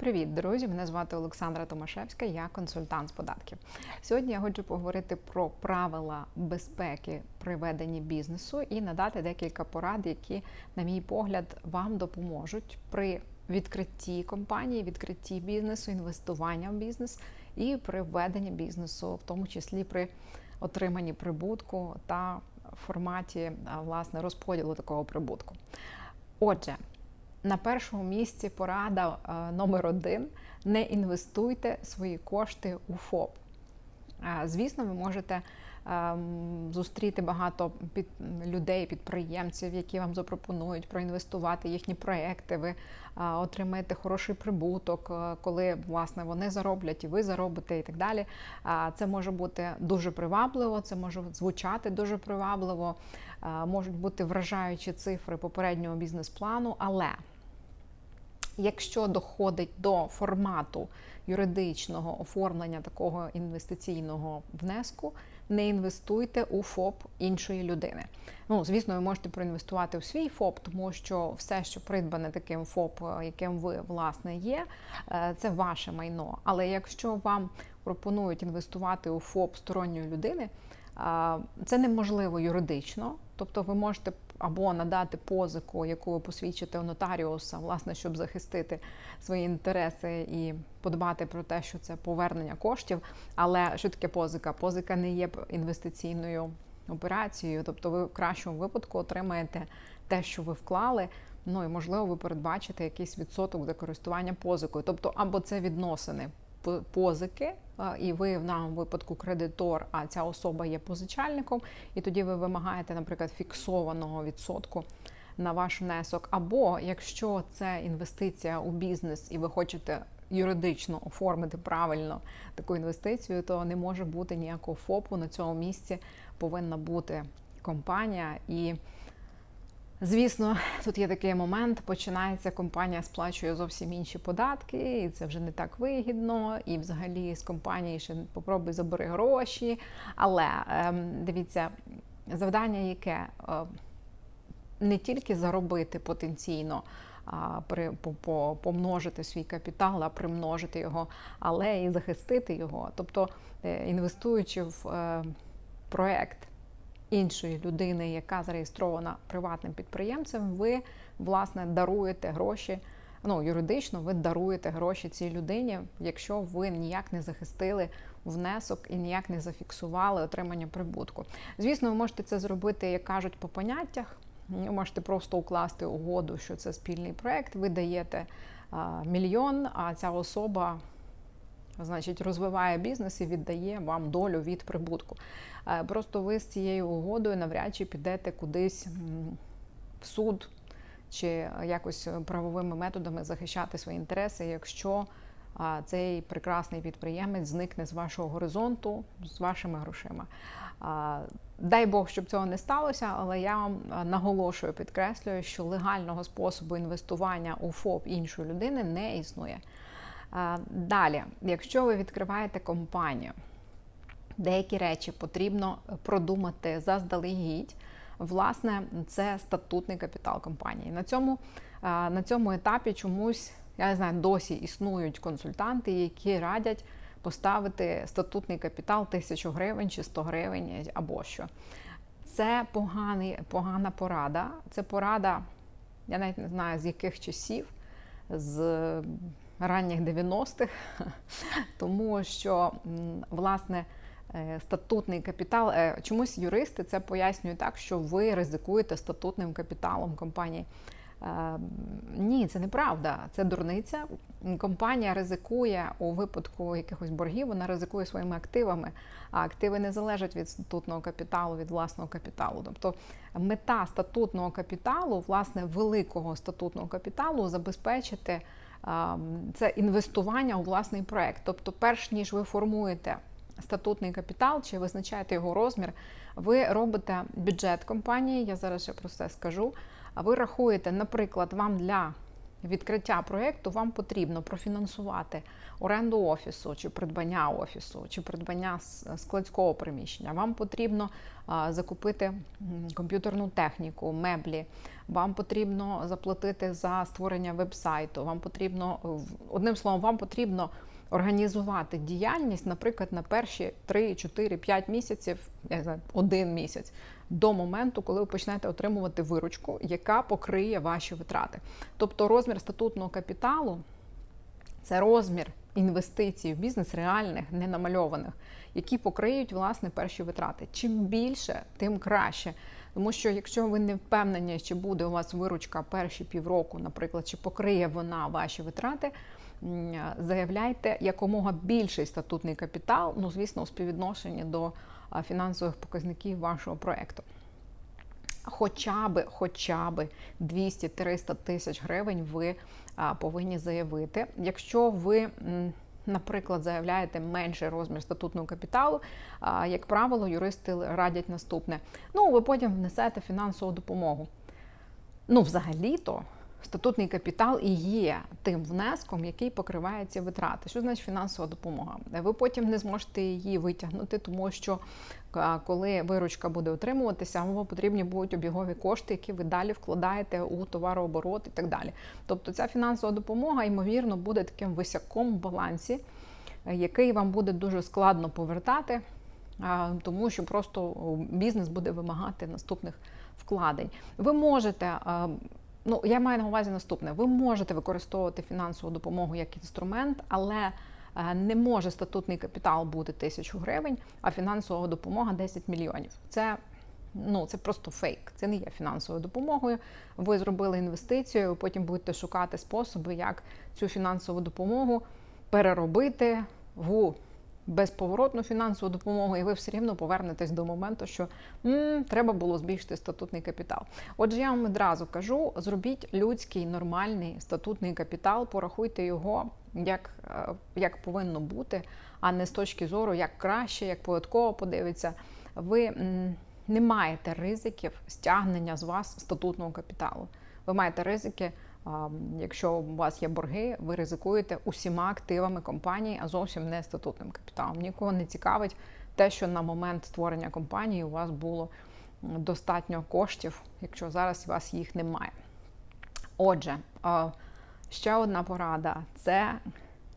Привіт, друзі! Мене звати Олександра Томашевська, я консультант з податків. Сьогодні я хочу поговорити про правила безпеки при веденні бізнесу і надати декілька порад, які, на мій погляд, вам допоможуть при відкритті компанії, відкритті бізнесу, інвестування в бізнес і при веденні бізнесу, в тому числі при отриманні прибутку та форматі власне розподілу такого прибутку. Отже. На першому місці порада е, номер один: не інвестуйте свої кошти у ФОП. Е, звісно, ви можете ем, зустріти багато під людей, підприємців, які вам запропонують проінвестувати їхні проекти. Ви е, отримаєте хороший прибуток, коли власне вони зароблять і ви заробите, і так далі. Це може бути дуже привабливо, це може звучати дуже привабливо, можуть бути вражаючі цифри попереднього бізнес-плану, але Якщо доходить до формату юридичного оформлення такого інвестиційного внеску, не інвестуйте у ФОП іншої людини. Ну, звісно, ви можете проінвестувати у свій ФОП, тому що все, що придбане таким ФОП, е, яким ви власне є, е, це ваше майно. Але якщо вам пропонують інвестувати у ФОП сторонньої людини, це неможливо юридично, тобто ви можете або надати позику, яку ви посвідчите у нотаріуса, власне, щоб захистити свої інтереси і подбати про те, що це повернення коштів. Але що таке позика? Позика не є інвестиційною операцією, тобто ви в кращому випадку отримаєте те, що ви вклали. Ну і можливо, ви передбачите якийсь відсоток за користування позикою, тобто або це відносини позики, і ви в даному випадку кредитор, а ця особа є позичальником, і тоді ви вимагаєте, наприклад, фіксованого відсотку на ваш внесок. Або якщо це інвестиція у бізнес, і ви хочете юридично оформити правильно таку інвестицію, то не може бути ніякого ФОПу на цьому місці, повинна бути компанія і. Звісно, тут є такий момент, починається компанія сплачує зовсім інші податки, і це вже не так вигідно. І взагалі з компанії ще попробуй забери гроші. Але ем, дивіться, завдання, яке е, не тільки заробити потенційно. При помножити свій капітал, а примножити його, але і захистити його. Тобто, е, інвестуючи в е, проект, іншої людини, яка зареєстрована приватним підприємцем, ви власне даруєте гроші. Ну, юридично ви даруєте гроші цій людині, якщо ви ніяк не захистили внесок і ніяк не зафіксували отримання прибутку. Звісно, ви можете це зробити, як кажуть, по поняттях. Ви можете просто укласти угоду, що це спільний проект. Ви даєте а, мільйон, а ця особа значить, розвиває бізнес і віддає вам долю від прибутку. Е, просто ви з цією угодою навряд чи підете кудись в суд чи якось правовими методами захищати свої інтереси, якщо цей прекрасний підприємець зникне з вашого горизонту, з вашими грошима. Дай Бог, щоб цього не сталося, але я вам наголошую, підкреслюю, що легального способу інвестування у ФОП іншої людини не існує. Далі, якщо ви відкриваєте компанію, деякі речі потрібно продумати заздалегідь. Власне, це статутний капітал компанії. На цьому на цьому етапі чомусь, я не знаю, досі існують консультанти, які радять поставити статутний капітал тисячу гривень чи 100 гривень або що. Це поганий, погана порада. Це порада, я навіть не знаю, з яких часів. з ранніх 90-х, тому що власне е, статутний капітал, е, чомусь юристи це пояснюють так, що ви ризикуєте статутним капіталом компанії. Е, ні, це неправда, це дурниця. Компанія ризикує у випадку якихось боргів, вона ризикує своїми активами, а активи не залежать від статутного капіталу, від власного капіталу. Тобто мета статутного капіталу, власне, великого статутного капіталу забезпечити це інвестування у власний проект. Тобто, перш ніж ви формуєте статутний капітал чи визначаєте його розмір, ви робите бюджет компанії. Я зараз ще про це скажу. А ви рахуєте, наприклад, вам для відкриття проєкту вам потрібно профінансувати оренду офісу, чи придбання офісу, чи придбання складського приміщення. Вам потрібно закупити комп'ютерну техніку, меблі. Вам потрібно заплатити за створення веб-сайту. Вам потрібно одним словом, вам потрібно організувати діяльність, наприклад, на перші 3, 4, 5 місяців, я знаю, один місяць до моменту, коли ви почнете отримувати виручку, яка покриє ваші витрати. Тобто розмір статутного капіталу це розмір інвестицій в бізнес реальних, не намальованих, які покриють власне перші витрати. Чим більше, тим краще. Тому що якщо ви не впевнені, чи буде у вас виручка перші півроку, наприклад, чи покриє вона ваші витрати, заявляйте якомога більший статутний капітал, ну звісно, у співвідношенні до фінансових показників вашого проекту. Хоча би хоча б 200-300 тисяч гривень ви повинні заявити. Якщо ви, наприклад, заявляєте менший розмір статутного капіталу, як правило, юристи радять наступне: ну, ви потім внесете фінансову допомогу. Ну, взагалі-то статутний капітал і є тим внеском, який покриває ці витрати. Що значить фінансова допомога? Ви потім не зможете її витягнути, тому що коли виручка буде отримуватися, вам потрібні будуть обігові кошти, які ви далі вкладаєте у товарооборот і так далі. Тобто ця фінансова допомога, ймовірно, буде таким висяком в балансі, який вам буде дуже складно повертати. Тому що просто бізнес буде вимагати наступних вкладень. Ви можете Ну, я маю на увазі наступне: ви можете використовувати фінансову допомогу як інструмент, але е, не може статутний капітал бути тисячу гривень, а фінансова допомога 10 мільйонів. Це ну, це просто фейк. Це не є фінансовою допомогою. Ви зробили інвестицію, потім будете шукати способи, як цю фінансову допомогу переробити в безповоротну фінансову допомогу, і ви все рівно повернетесь до моменту, що м, треба було збільшити статутний капітал. Отже, я вам одразу кажу: зробіть людський нормальний статутний капітал, порахуйте його як, е, як повинно бути, а не з точки зору, як краще, як податково подивиться. Ви м, не маєте ризиків стягнення з вас статутного капіталу. Ви маєте ризики. Якщо у вас є борги, ви ризикуєте усіма активами компанії, а зовсім не статутним капіталом. Нікого не цікавить те, що на момент створення компанії у вас було достатньо коштів, якщо зараз у вас їх немає. Отже, ще одна порада це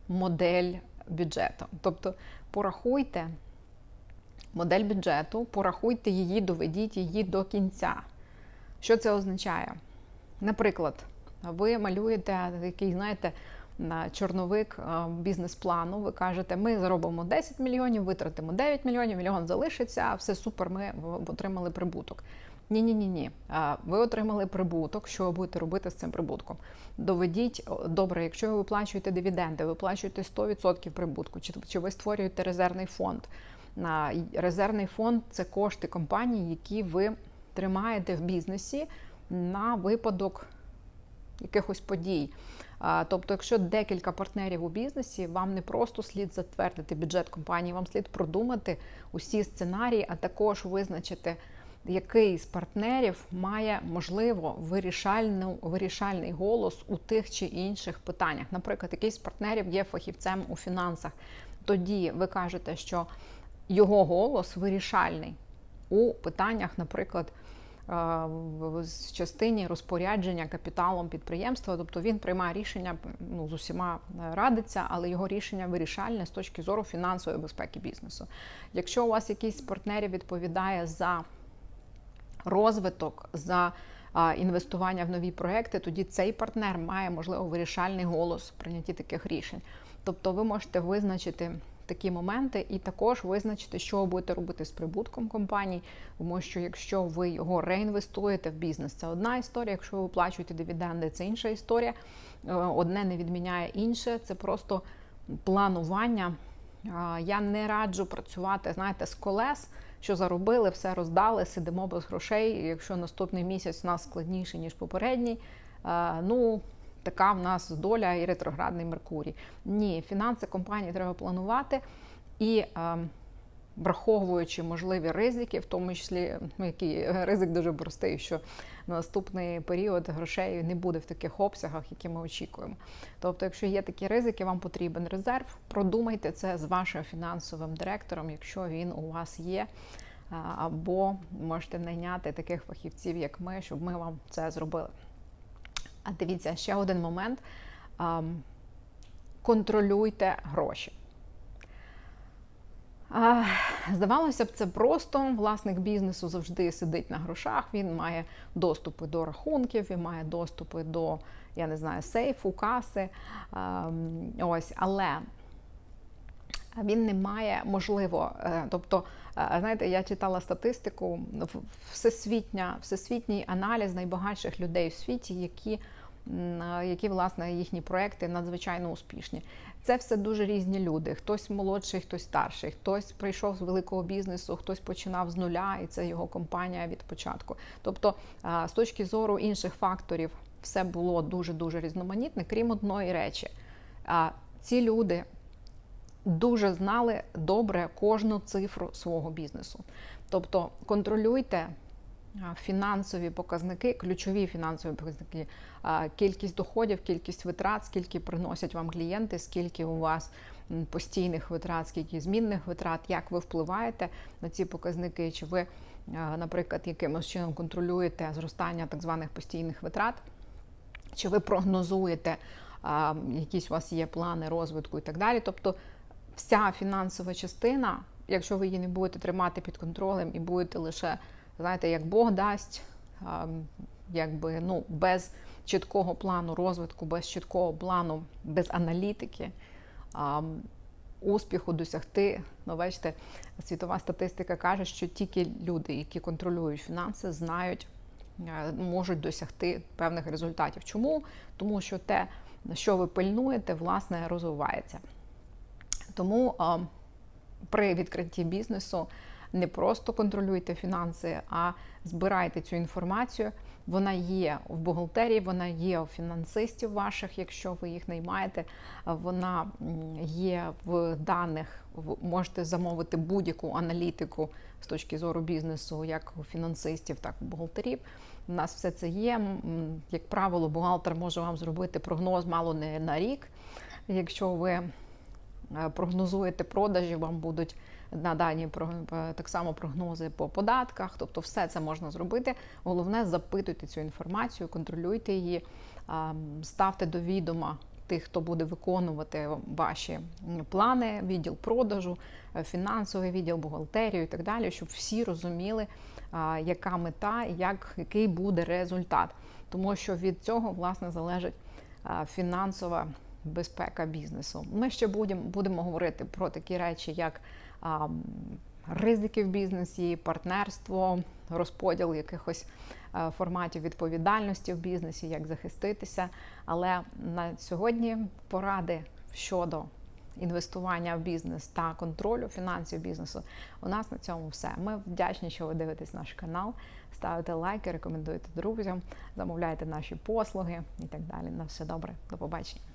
модель бюджету. Тобто порахуйте модель бюджету, порахуйте її, доведіть її до кінця. Що це означає? Наприклад, ви малюєте такий, знаєте, чорновик бізнес-плану. Ви кажете, ми заробимо 10 мільйонів, витратимо 9 мільйонів, мільйон залишиться, все супер, ми отримали прибуток. Ні, ні, ні, ні. Ви отримали прибуток. Що ви будете робити з цим прибутком? Доведіть добре, якщо ви виплачуєте дивіденди, виплачуєте 100% прибутку, чи, чи ви створюєте резервний фонд. Резервний фонд це кошти компанії, які ви тримаєте в бізнесі на випадок якихось подій. Тобто, якщо декілька партнерів у бізнесі, вам не просто слід затвердити бюджет компанії, вам слід продумати усі сценарії, а також визначити, який з партнерів має можливо вирішальну, вирішальний голос у тих чи інших питаннях. Наприклад, якийсь з партнерів є фахівцем у фінансах. Тоді ви кажете, що його голос вирішальний у питаннях, наприклад в частині розпорядження капіталом підприємства, тобто він приймає рішення, ну з усіма е, радиться, але його рішення вирішальне з точки зору фінансової безпеки бізнесу. Якщо у вас якийсь з партнерів відповідає за розвиток, за інвестування в нові проекти, тоді цей партнер має можливо вирішальний голос в прийнятті таких рішень. Тобто, ви можете визначити такі моменти, і також визначити, що ви будете робити з прибутком компанії, тому що якщо ви його реінвестуєте в бізнес, це одна історія. Якщо ви виплачуєте дивіденди, це інша історія. Е, одне не відміняє інше, це просто планування. Я не раджу працювати, знаєте, з колес, що заробили, все роздали, сидимо без грошей. Якщо наступний місяць у нас складніший, ніж попередній, е, ну така в нас доля і ретроградний Меркурій. Ні, фінанси компанії треба планувати. І е, враховуючи можливі ризики, в тому числі ну, який ризик дуже простий, що на наступний період грошей не буде в таких обсягах, які ми очікуємо. Тобто, якщо є такі ризики, вам потрібен резерв, продумайте це з вашим фінансовим директором, якщо він у вас є. Або можете найняти таких фахівців, як ми, щоб ми вам це зробили. А дивіться, ще один момент. Контролюйте гроші. Здавалося б, це просто власник бізнесу завжди сидить на грошах. Він має доступи до рахунків, він має доступи до, я не знаю, сейфу, каси. Ось, але він не має можливо. Е, тобто, знаєте, я читала статистику, всесвітня, всесвітній аналіз найбагатших людей в світі, які які власне їхні проекти надзвичайно успішні. Це все дуже різні люди. Хтось молодший, хтось старший, хтось прийшов з великого бізнесу, хтось починав з нуля, і це його компанія від початку. Тобто, з точки зору інших факторів, все було дуже дуже різноманітне, крім одної речі. Ці люди дуже знали добре кожну цифру свого бізнесу. Тобто контролюйте фінансові показники, ключові фінансові показники, кількість доходів, кількість витрат, скільки приносять вам клієнти, скільки у вас постійних витрат, скільки змінних витрат, як ви впливаєте на ці показники, чи ви, наприклад, якимось чином контролюєте зростання так званих постійних витрат, чи ви прогнозуєте, якісь у вас є плани розвитку і так далі. Тобто вся фінансова частина, якщо ви її не будете тримати під контролем і будете лише знаєте, як Бог дасть, якби ну, без чіткого плану розвитку, без чіткого плану, без аналітики. Успіху досягти, ну бачите, світова статистика каже, що тільки люди, які контролюють фінанси, знають, можуть досягти певних результатів. Чому? Тому що те, що ви пильнуєте, власне, розвивається. Тому при відкритті бізнесу не просто контролюйте фінанси, а збирайте цю інформацію. Вона є в бухгалтерії, вона є у фінансистів ваших, якщо ви їх наймаєте. Вона є в даних. можете замовити будь-яку аналітику з точки зору бізнесу, як у фінансистів, так і у бухгалтерів. У нас все це є. Як правило, бухгалтер може вам зробити прогноз мало не на рік. Якщо ви прогнозуєте продажі, вам будуть надані е, так само прогнози по податках. Тобто, все це можна зробити. Головне, запитуйте цю інформацію, контролюйте її, ставте до відома. Тих, хто буде виконувати ваші плани, відділ продажу, е, фінансовий відділ, бухгалтерію і так далі, щоб всі розуміли, яка мета, як, який буде результат. Тому що від цього власне залежить фінансова безпека бізнесу. Ми ще будемо будемо говорити про такі речі, як ризики в бізнесі, партнерство, розподіл якихось е, форматів відповідальності в бізнесі, як захиститися. Але на сьогодні поради щодо інвестування в бізнес та контролю фінансів бізнесу. У нас на цьому все. Ми вдячні, що ви дивитесь наш канал. Ставите лайки, рекомендуйте друзям, замовляйте наші послуги і так далі. На все добре. До побачення.